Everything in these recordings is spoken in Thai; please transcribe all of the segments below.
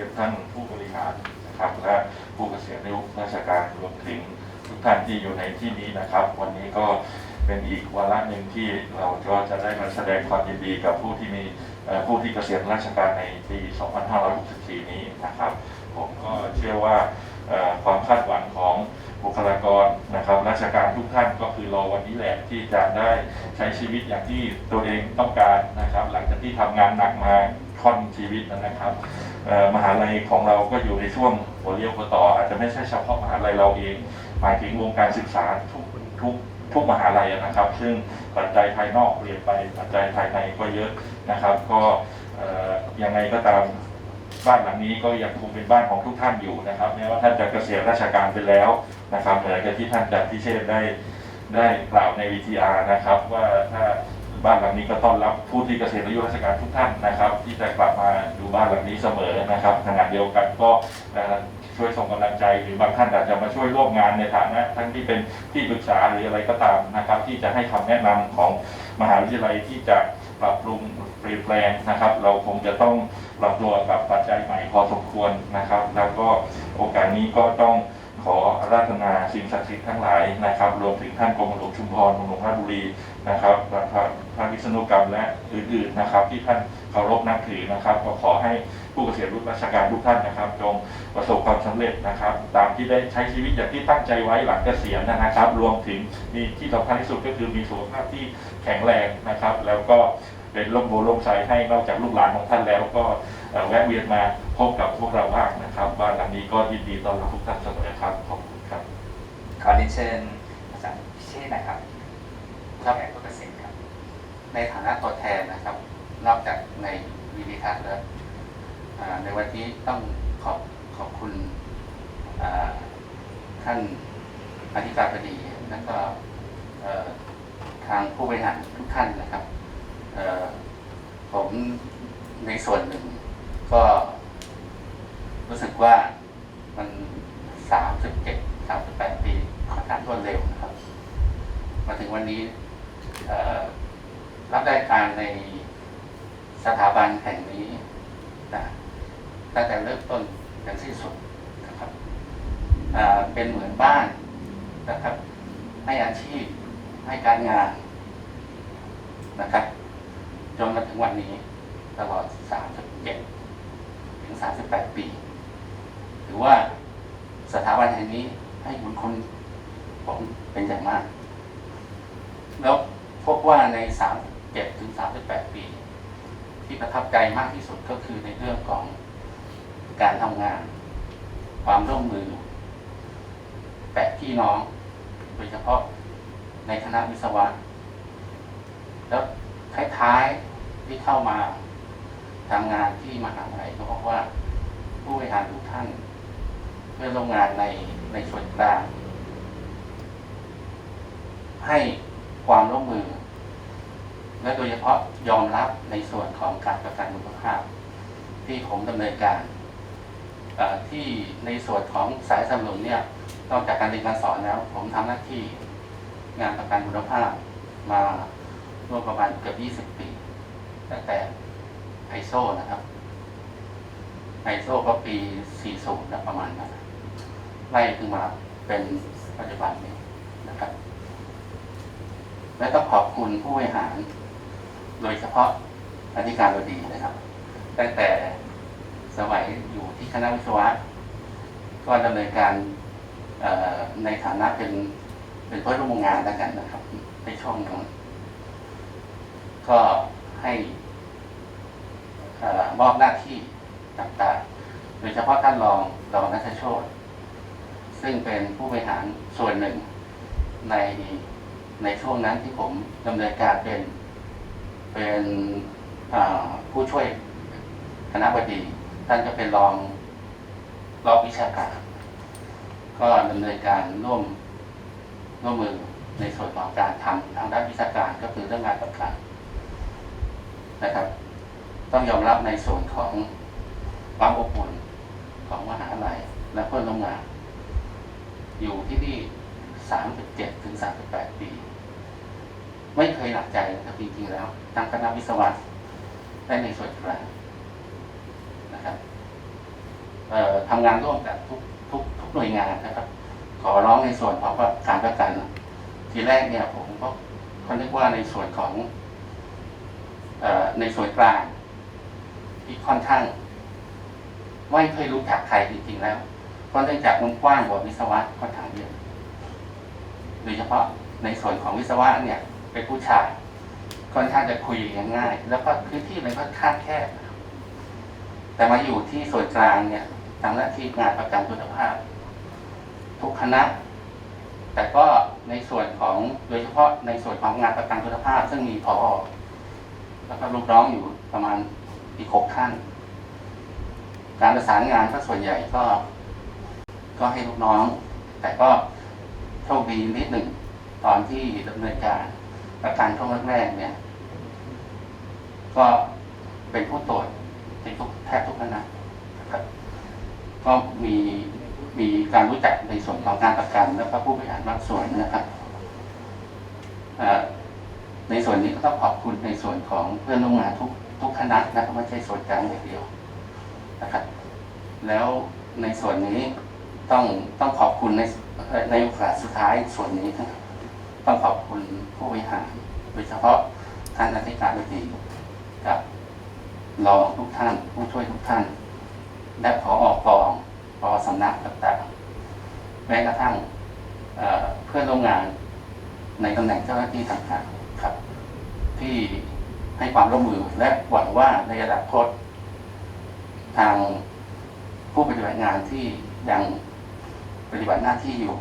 ียนท่านผู้บริหารนะครับ และผู้เกษียณอายุราชการรวมถึงทุกท่านที่อยู่ในที่นี้นะครับ วันนี้ก็เป็นอีกวาระหนึ่งที่เราก็จะได้มาแสดงความยินดีกับผู้ที่มีผู้ที่เกษียณราชการในปี 2564 นี้นะครับ ผมก็เชื่อว่าความคาดหวังของบุคลากรนะครับ ราชการทุกท่านก็คือรอวันนี้แหละที่จะได้ใช้ชีวิตอย่างที่ตัวเองต้องการนะครับ หลังจากที่ทำงานหนักมา ค่อนชีวิตนะครับมหาลัยของเราก็อยู่ในช่วงหัวเรียวหัวต่อ อาจจะไม่ใช่เฉพาะมหาลัยเราเอง หมายถึงวงการศึกษาทุกทุกทุกมหาลัยนะครับ ซึ่งปัจจัยภายนอกเปลี่ยนไปปัจจัยภายในก็เยอะนะครับ ก็ยังไงก็ตามบ้านหลังนี้ก็ยังคงเป็นบ้านของทุกท่านอยู่นะครับแม้ว่าท่านจะเกษียณราชการไปแล้วนะครับเหมือนกับที่ท่านอาจารย์พิเชษได้ได้กล่าวใน VTR นะครับ ว่าถ้า บ้านหลังนี้ก็ต้อนรับผู้ที่เกษียณอายุราชการทุกท่านนะครับ ที่จะกลับมาดูบ้านหลังนี้เสมอนะครับขณะเดียวกันก็ช่วยส่งกำลังใจหรือบางท่านอาจจะมาช่วยร่วมงานในฐานะทั้งที่เป็นที่ปรึกษาหรืออะไรก็ตามนะครับ ที่จะให้คำแนะนำของมหาวิทยาลัยที่จะปรับปรุงเปลี่ยนแปลงนะครับ เราคงจะต้องปรับตัวกับปัจจัยใหม่พอสมควรนะครับ แล้วก็โอกาสนี้ก็ต้องขออาราธนาสิ่งศักดิ์สิทธิ์ทั้งหลายนะครับ รวมถึงท่านกรมหลวงชุมพรกรมหลวงราชบุรี นะครับพระพระวิษณุกรรมและอื่นๆนะครับ ที่ท่านเคารพนับถือนะครับ ก็ขอให้ผู้เกษียณรุ่นราชการทุกท่านนะครับ จงประสบความสำเร็จนะครับ ตามที่ได้ใช้ชีวิตอย่างที่ตั้งใจไว้หลังเกษียณนะครับ รวมถึงมีที่สำคัญที่สุดก็คือมีสุขภาพที่แข็งแรงนะครับ แล้วก็เป็นร่มโพล่มใสให้นอกจากลูกหลานของท่านแล้วก็แวะเวียนมาพบกับพวกเราบ้างนะครับบ้านหลังนี้ก็ยินดีต้อนรับทุกท่านเสมอครับขอบคุณครับขอเรียนเชิญอาจารย์พิเชษนะครับ แขกผู้เกษียณครับ ในฐานะตัวแทนนะครับ นอกจากในวิดีทัศน์แล้วในวันนี้ต้องขอบขอบคุณท่านอธิการบดีและก็ทางผู้บริหารทุกท่านนะครับผมในส่วนหนึ่งก็รู้สึกว่ามันสามสิบเจ็ดสามสิบแปดปีค่อนข้างรวดเร็วนะครับ มาถึงวันนี้ รับได้การในสถาบันแห่งนี้นะตั้งแต่เริ่มต้นจนสิ้นสุดนะครับเป็นเหมือนบ้านนะครับ ให้อาชีพให้การงานนะครับจนมาถึงวันนี้ตลอด 37 ถึง 38 ปี ถือว่าสถาบันแห่งนี้ให้บุญคุณผมเป็นอย่างมาก แล้วพบว่าใน 37ถึง38 ปี ที่ประทับใจมากที่สุดก็คือในเรื่องของการทำงาน ความร่วมมือ แปดพี่น้อง โดยเฉพาะในคณะวิศวะ แล้วท้ายๆที่เข้ามาทำงานที่มหาลัยก็บอกว่าผู้บริหารทุกท่านเพื่อนร่วมงานในในส่วนกลางให้ ความร่วมมือ และโดยเฉพาะยอมรับในส่วนของการประกันคุณภาพ ที่ผมดำเนินการที่ในส่วนของสายสนับสนุนเนี่ยนอกจากการเรียนการสอนแล้ว ผมทำหน้าที่งานประกันคุณภาพมาร่วมประมาณเกือบ20 ปี ตั้งแต่ไอโซนะครับไอโซก็ปี 40นะประมาณนั้นไล่ขึ้นมาเป็นปัจจุบันนี้นะครับ และต้องขอบคุณผู้บริหาร โดยเฉพาะอธิการบดีนะครับ ตั้งแต่สมัยอยู่ที่คณะวิศวะ ก็ดำเนินการในฐานะเป็นเป็นเพื่อนร่วมงานแล้วกันนะครับ ในช่วงนั้นก็ให้มอบหน้าที่ต่างๆ โดยเฉพาะท่านรองรองนัทโชตซึ่งเป็นผู้บริหารส่วนหนึ่งใน ในช่วงนั้นที่ผมดำเนินการเป็น เป็นผู้ช่วยคณะบดีท่านจะเป็นรองรองวิชาการ ก็ดำเนินการร่วมร่วมมือในส่วนของการทำทางด้านวิชาการก็คือเรื่องงานประกันนะครับ ต้องยอมรับในส่วนของความอบอุ่นของมหาลัยและเพื่อนร่วมงาน อยู่ที่นี่ 37 ถึง 38 ปี ไม่เคยหนักใจนะครับจริงๆแล้วทางคณะวิศวะและในส่วนกลางนะครับทำงานร่วมกับทุกทุกทุกหน่วยงานนะครับ ขอร้องในส่วนของการประกัน ทีแรกเนี่ยผมก็ก็นึกว่าในส่วนของอในส่วนกลางที่ค่อนข้างไม่เคยรู้จักใครจริงๆแล้วเพราะเนื่องจากมันกว้างกว่าวิศวะค่อนข้างเยอะโดยเฉพาะในส่วนของวิศวะเนี่ย เป็นผู้ชายค่อนข้างจะคุยกันง่าย แล้วก็พื้นที่มันค่อนข้างแคบแต่มาอยู่ที่ส่วนกลางเนี่ยทำหน้าที่งานประกันคุณภาพ ทุกคณะ แต่ก็ในส่วนของโดยเฉพาะในส่วนของงานประกันคุณภาพ ซึ่งมีพอแล้วก็ลูกน้องอยู่ประมาณอีกหกท่านการประสานงานก็ส่วนใหญ่ก็ ก็ให้ลูกน้อง แต่ก็โชคดีนิดหนึ่งตอนที่ดำเนินการ ประกันช่วงแรกๆเนี่ย ก็เป็นผู้ตรวจเป็นทุกแทบทุกคณะนะครับก็มีมีการรู้จักในส่วนของการประกันแล้วก็ผู้บริหารบางส่วนนะครับในส่วนนี้ก็ต้องขอบคุณในส่วนของเพื่อนร่วมงานทุกทุกคณะนะครับไม่ใช่ส่วนกลางอย่างเดียวนะครับ แล้วในส่วนนี้ต้องต้องขอบคุณในในโอกาสสุดท้ายส่วนนี้นะครับ ต้องขอบคุณผู้บริหารโดยเฉพาะท่านอธิการบดีกับรองทุกท่านผู้ช่วยทุกท่าน และผอออกองผอสำนักต่างๆแม้กระทั่งเเพื่อนร่วมงานในตำแหน่งเจ้าหน้าที่ต่างๆครับ ที่ให้ความร่วมมือและหวังว่าในอนาคตทางผู้ปฏิบัติงานที่ยังปฏิบัติหน้าที่อยู่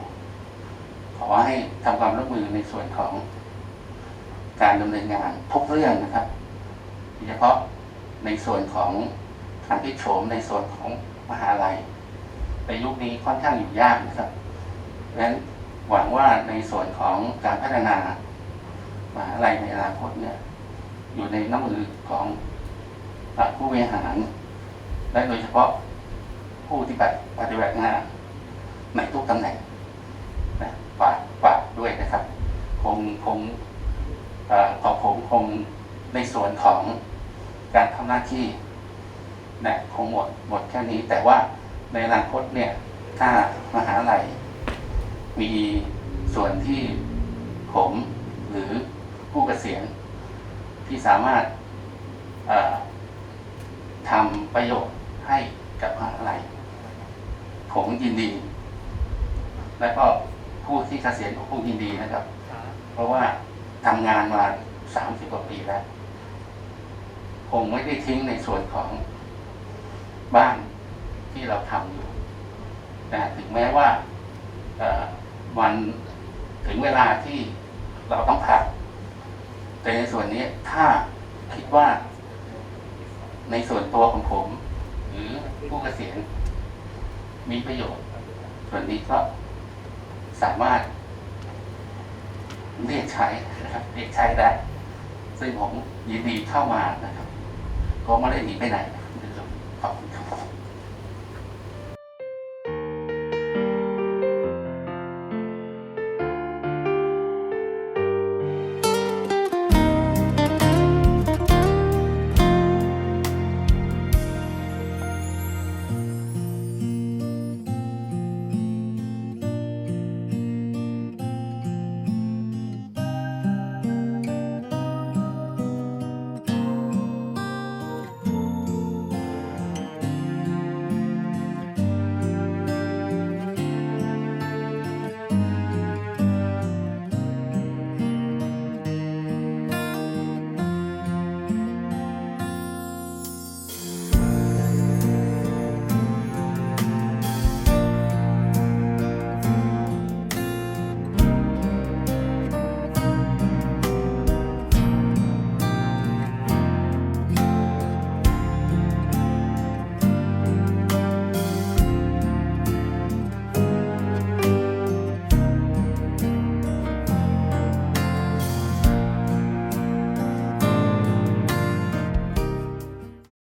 ขอให้ทำความร่วมมือในส่วนของการดำเนินงานทุกเรื่องนะครับโดยเฉพาะในส่วนของการพิโฉมในส่วนของมหาลัยในยุคนี้ค่อนข้างอยู่ยากนะครับเพราะฉะนั้นหวังว่าในส่วนของการพัฒนามหาลัยในอนาคตเนี่ย อยู่ในน้ำมือของผู้บริหารและโดยเฉพาะผู้ที่ปฏิปฏิบัติงานในทุกตำแหน่ง ฝากฝากด้วยนะครับ คงคงเอ่อผมคงในส่วนของการทำหน้าที่นะคงหมดหมดแค่นี้ แต่ว่าในอนาคตเนี่ยถ้ามหาลัยมีส่วนที่ผมหรือผู้เกษียณที่สามารถทำประโยชน์ให้กับมหาลัยผมยินดี และก็ ผู้ที่เกษียณก็ผู้ยินดีนะครับ เพราะว่าทำงานมาสามสิบกว่าปีแล้วคงไม่ได้ทิ้งในส่วนของบ้านที่เราทำอยู่นะถึงแม้ว่าเอ่อวันถึงเวลาที่เราต้องพักแต่ในส่วนนี้ถ้าคิดว่าในส่วนตัวของผม หรือผู้เกษียณมีประโยชน์ ส่วนนี้ก็ สามารถเรียกใช้นะครับเรียกใช้ได้ ซึ่งผมยินดีเข้ามานะครับ ก็ไม่ได้หนีไปไหนนะครับขอบคุณครับ